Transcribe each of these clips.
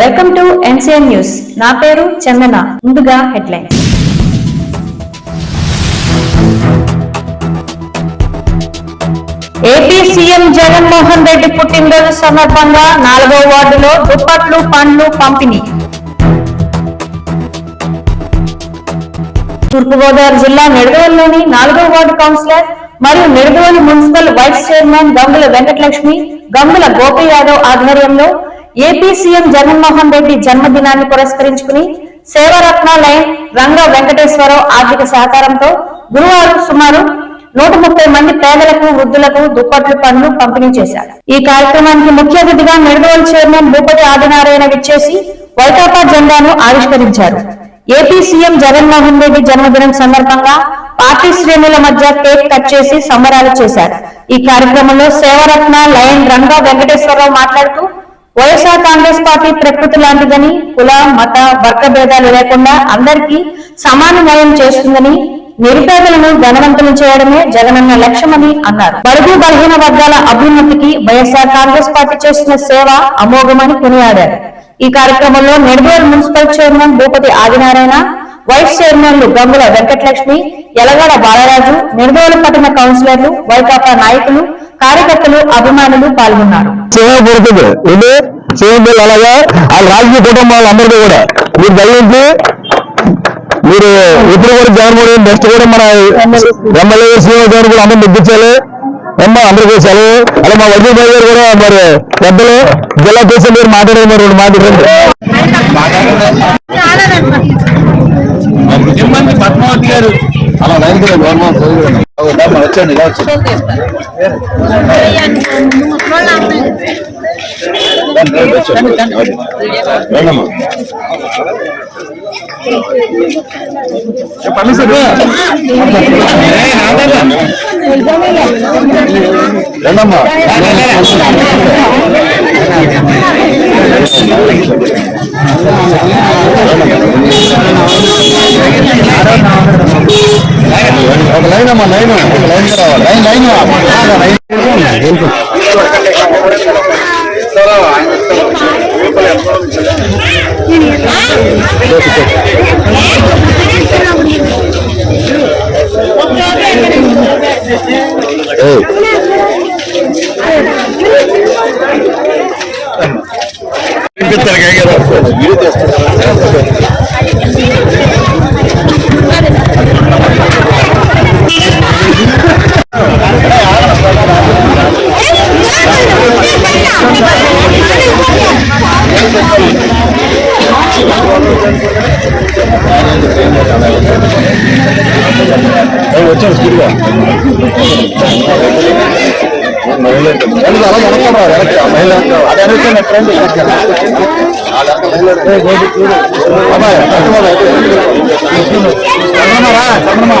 Welcome to NCN news. నా పేరు చందన. ముందుగా headlines. AP CM Jaganmohan Reddy పుట్టినరోజు సందర్భంగా నాలుగో వార్డులో దుప్పట్లు పండ్లు పంపిణీ. తూర్పుగోదావరి జిల్లా నిడదవల్లిలోని నాలుగో వార్డు కౌన్సిలర్ మరియు Nidadavolu municipal vice chairman Gangula Venkatalakshmi Gangula Gopi Yadav ఆధ్వర్యంలో ఏపీ సీఎం జగన్మోహన్ రెడ్డి జన్మదినాన్ని పురస్కరించుకుని సేవరత్న లైన్ రంగ వెంకటేశ్వరరావు ఆర్థిక సహకారంతో గురువారం సుమారు నూట ముప్పై మంది పేదలకు వృద్ధులకు దుప్పట్లు పనులు పంపిణీ చేశారు. ఈ కార్యక్రమానికి ముఖ్య అతిథిగా నిడదవోలు చైర్మన్ భూపతి ఆదినారాయణ విచ్చేసి వైకాపా జెండాను ఆవిష్కరించారు. ఏపీ సీఎం జగన్మోహన్ రెడ్డి జన్మదినం సందర్భంగా పార్టీ శ్రేణుల మధ్య కేక్ కట్ చేసి సంబరాలు చేశారు. ఈ కార్యక్రమంలో సేవరత్న లయన్ రంగా వెంకటేశ్వరరావు మాట్లాడుతూ వైఎస్ఆర్ కాంగ్రెస్ పార్టీ ప్రకృతి లాంటిదని కుల మత వర్గ భేదాలు లేకుండా అందరికీ సమాన న్యాయం చేస్తుందని నిరుపేదలను ధనవంతులు చేయడమే జగనన్న లక్ష్యమని అన్నారు. బడుగు బలహీన వర్గాల అభ్యున్నతికి వైఎస్ఆర్ కాంగ్రెస్ పార్టీ చేసిన సేవ అమోఘమని కొనియాడారు. ఈ కార్యక్రమంలో Nidadavolu municipal chairman Bhupathi Adinarayana vice చైర్మన్లు గంగుల వెంకటలక్ష్మి ఎలగడ బాలరాజు నిర్మూల పట్టణ కౌన్సిలర్లు వైకాపా నాయకులు కార్యకర్తలు అభిమానులు పాల్గొన్నారు. సేవ ఇది సేవలు అలాగా వాళ్ళ రాజకీయ కుటుంబాలు అందరికీ కూడా. మీరు దయించి మీరు ఇప్పుడు కూడా జగన్మోహన్ నెక్స్ట్ కూడా మన ఎమ్మెల్యే సీఎం గారు కూడా అందరూ నెగ్గించాలి అమ్మ అందరికీ సెలవు. అలా మా బాబు గారు కూడా మరి పెద్దలు జిల్లా ప్రెసిడెంట్ గారు మాట్లాడారు. మరి రెండు మాట్లాడండి పద్మావతి గారు అలా నైన్త్ గవర్నమెంట్ చదివాను ఒక డబ్బు వచ్చాను ఇలా వచ్చాను రెండమ్మా రెండమ్మా లైన్ లైన్ రావాలి. లైన్ లైన్ వినిపిస్తారు சம்பளமா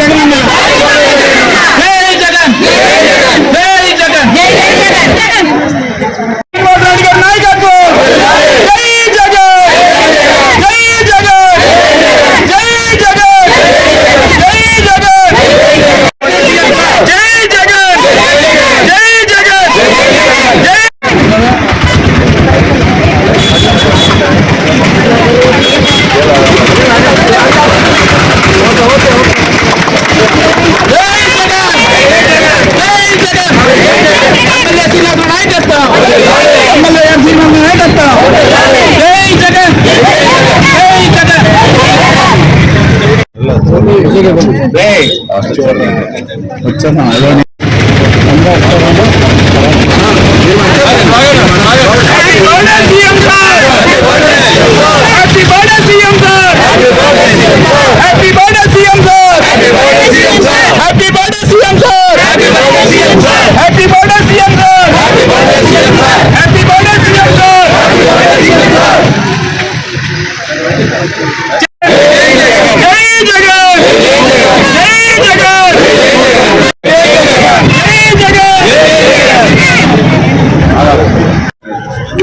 జగనన్న నాయకత్వం ఎమ్మెల్యే గారి శ్రీనివాస్ నాయకత్వం జై జగన్ జై Jagan happy birthday CM sir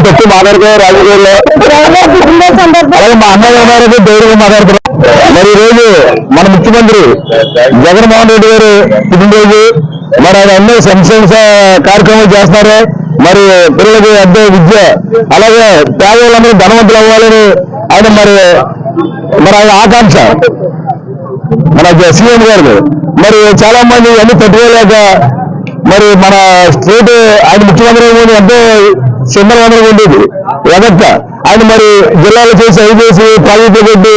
ఎక్కువ తక్కువ మాట్లాడుకో రాజకీయాల్లో. అలాగే మా అమ్మాయి గారు దేవుడిగా మాట్లాడుతున్నారు మరి ఈరోజు మన ముఖ్యమంత్రి జగన్మోహన్ రెడ్డి గారు పుట్టినరోజు మరి ఆయన ఎన్నో సంక్షేమ కార్యక్రమాలు చేస్తున్నారు. మరి పిల్లలకి అద్దె విద్య అలాగే పేదవాళ్ళందరూ ధనవంతులు అవ్వాలని ఆయన మరి మరి ఆయన ఆకాంక్ష. మన సీఎం గారు మరి చాలా మంది అన్ని తట్టుకోలేక మరి మన స్టేట్ ఆయన ముఖ్యమంత్రి అయిన ఎంతో చంద్రబాబు ఉండేది. వెనక్క ఆయన మరి జిల్లాలో చేసి అవి చేసి ప్రాజెక్టులు పెట్టి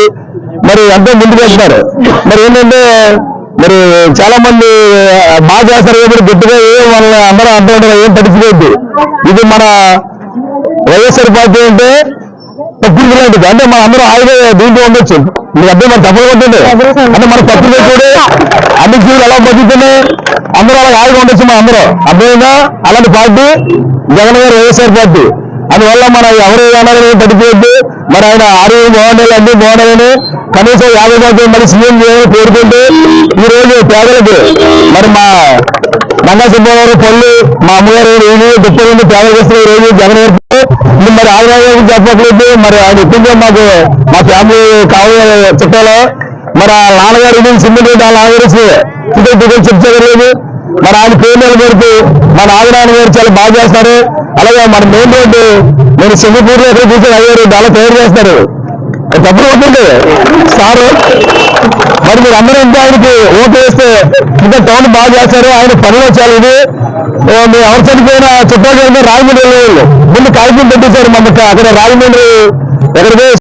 మరి ఎంతో ముందుకు వెళ్తున్నారు. మరి ఏంటంటే మరి చాలా మంది బాగా చేస్తారు కాబట్టి గట్టిగా ఏ వాళ్ళ అందరూ అంటూ ఉంటారు ఏం పట్టించుకోవద్దు. ఇది మన వైఎస్ఆర్ పార్టీ అంటే తప్పుడు లాంటిది. అంటే మన అందరూ హాయిగా దీంట్లో ఉండొచ్చు. మీకు అర్థం మన తప్పులు కొట్టండి అంటే మన తప్పులు అన్ని చూడు ఎలా బతుకుతున్నాయి? అందరూ అలా హాయిగా ఉండొచ్చు మా అందరూ. అర్థమైందా? అలాంటి పార్టీ జగన్ గారు వైఎస్ఆర్ పార్టీ. అందువల్ల మన ఎవరు ఏమన్నా పట్టిపోవద్దు మన ఆయన ఆరు బాగుండాలి అన్ని బాగుండాలని కనీసం యాభై మంది మరి సీఎం చేయాలని కోరుకుంటూ ఈ రోజు పేదలకు మరి మా నంగా సుబ్బారావు పళ్ళు మా అమ్మగారు రోజు దుప్పటి నుండి పేదలకు వస్తున్న ఈ రోజు జగన్ గారు. మరి ఆగ్రహం చెప్పట్లేదు మరి ఆయన ఎక్కువగా మాకు మా ఫ్యామిలీ కావాలి చుట్టాలు మరి ఆ నాన్నగారు సింగిల్ రెడ్డి వాళ్ళ నాన్నగారు టికెట్ టికెట్ చెప్తలేదు మరి ఆయన పేరు నిలబెడుతూ మా నాగరాయణ గారు చాలా బాగా చేస్తారు. అలాగే మన మెయిన్ రోడ్డు నేను సింగపూర్లో ఎక్కడ కూర్చొని అయ్యే రోడ్డు అలా తయారు చేస్తారు. తప్పుడు అవుతుంది సారు మరి మీరు అందరూ ఇంకా ఆయనకి ఓటు వేస్తే ఇంకా టౌన్ బాగా చేస్తారు. ఆయన పనిలో చాలా ఇది. ఓ, మీరు ఎవరు చనిపోయిన చుట్టాలు రాజమండ్రి వెళ్ళేవాళ్ళు ముందు కాగితం పెట్టేశారు మమ్మల్ని అక్కడ రాజమండ్రి ఎక్కడికి